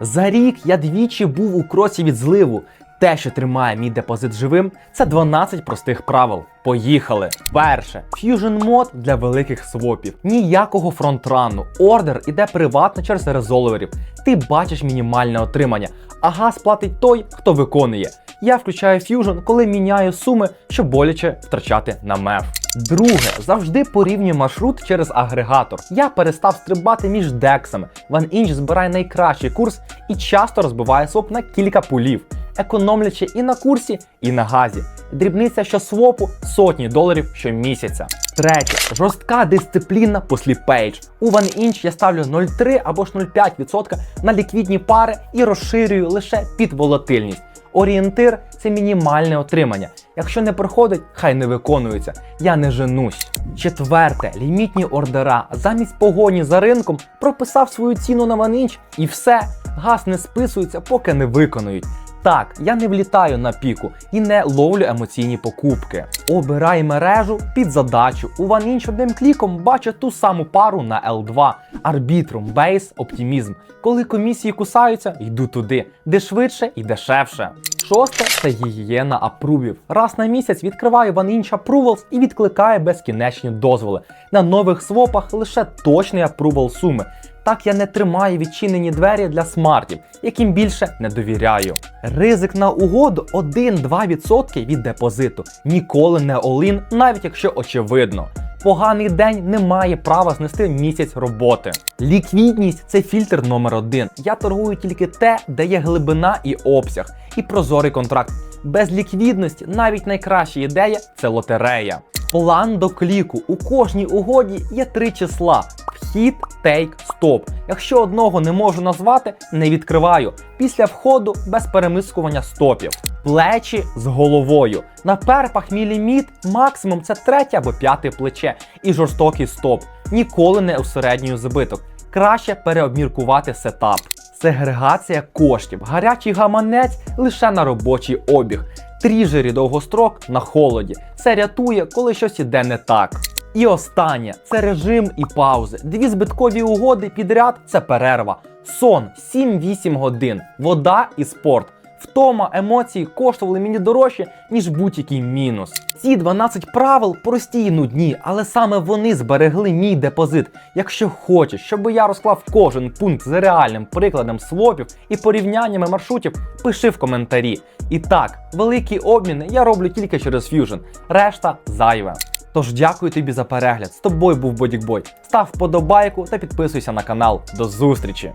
За рік я двічі був у кроці від зливу. Те, що тримає мій депозит живим, це 12 простих правил. Поїхали! Перше. Fusion мод для великих свопів. Ніякого фронтрану. Ордер іде приватно через резолверів. Ти бачиш мінімальне отримання, а газ платить той, хто виконує. Я включаю Fusion, коли міняю суми, щоб боляче втрачати на меф. Друге, завжди порівнюй маршрут через агрегатор. Я перестав стрибати між дексами. OneInch збирає найкращий курс і часто розбиває своп на кілька пулів, економлячи і на курсі, і на газі. Дрібниця що свопу сотні доларів щомісяця. Третє, жорстка дисципліна по сліпейдж. У OneInch я ставлю 0,3 або ж 0,5% на ліквідні пари і розширюю лише під волатильність. Орієнтир це мінімальне отримання. Якщо не проходить, хай не виконується. Я не женусь. Четверте, лімітні ордера. Замість погоні за ринком прописав свою ціну на OneInch і все. Газ не списується, поки не виконують. Так, я не влітаю на піку і не ловлю емоційні покупки. Обирай мережу під задачу. У OneInch одним кліком бачу ту саму пару на L2. Арбітрум, бейс, оптимізм. Коли комісії кусаються, йду туди, де швидше і дешевше. Шосте це гігієна апрувів. Раз на місяць відкриваю OneInch Approvals і відкликаю безкінечні дозволи. На нових свопах лише точний апрувал суми. Так я не тримаю відчинені двері для смартів, яким більше не довіряю. Ризик на угоду 1-2% від депозиту. Ніколи не олін, навіть якщо очевидно. Поганий день не має права знести місяць роботи. Ліквідність це фільтр номер один. Я торгую тільки те, де є глибина і обсяг, і прозорий контракт. Без ліквідності навіть найкраща ідея це лотерея. План до кліку. У кожній угоді є три числа: вхід, тейк, стоп. Якщо одного не можу назвати, не відкриваю. Після входу без перемискування стопів. Плечі з головою. На перпах мій ліміт максимум це третє або п'яте плече і жорстокий стоп. Ніколи не усереднюю збиток. Краще переобміркувати сетап. Сегрегація коштів. Гарячий гаманець лише на робочий обіг. Тріжері довгострок на холоді. Це рятує, коли щось іде не так. І останнє це режим і паузи. Дві збиткові угоди підряд це перерва. Сон 7-8 годин, вода і спорт. Втома, емоції коштували мені дорожче, ніж будь-який мінус. Ці 12 правил прості і нудні, але саме вони зберегли мій депозит. Якщо хочеш, щоб я розклав кожен пункт з реальним прикладом свопів і порівняннями маршрутів, пиши в коментарі. І так, великі обміни я роблю тільки через Fusion, решта зайве. Тож дякую тобі за перегляд. З тобою був Бодікбой. Став вподобайку та підписуйся на канал. До зустрічі!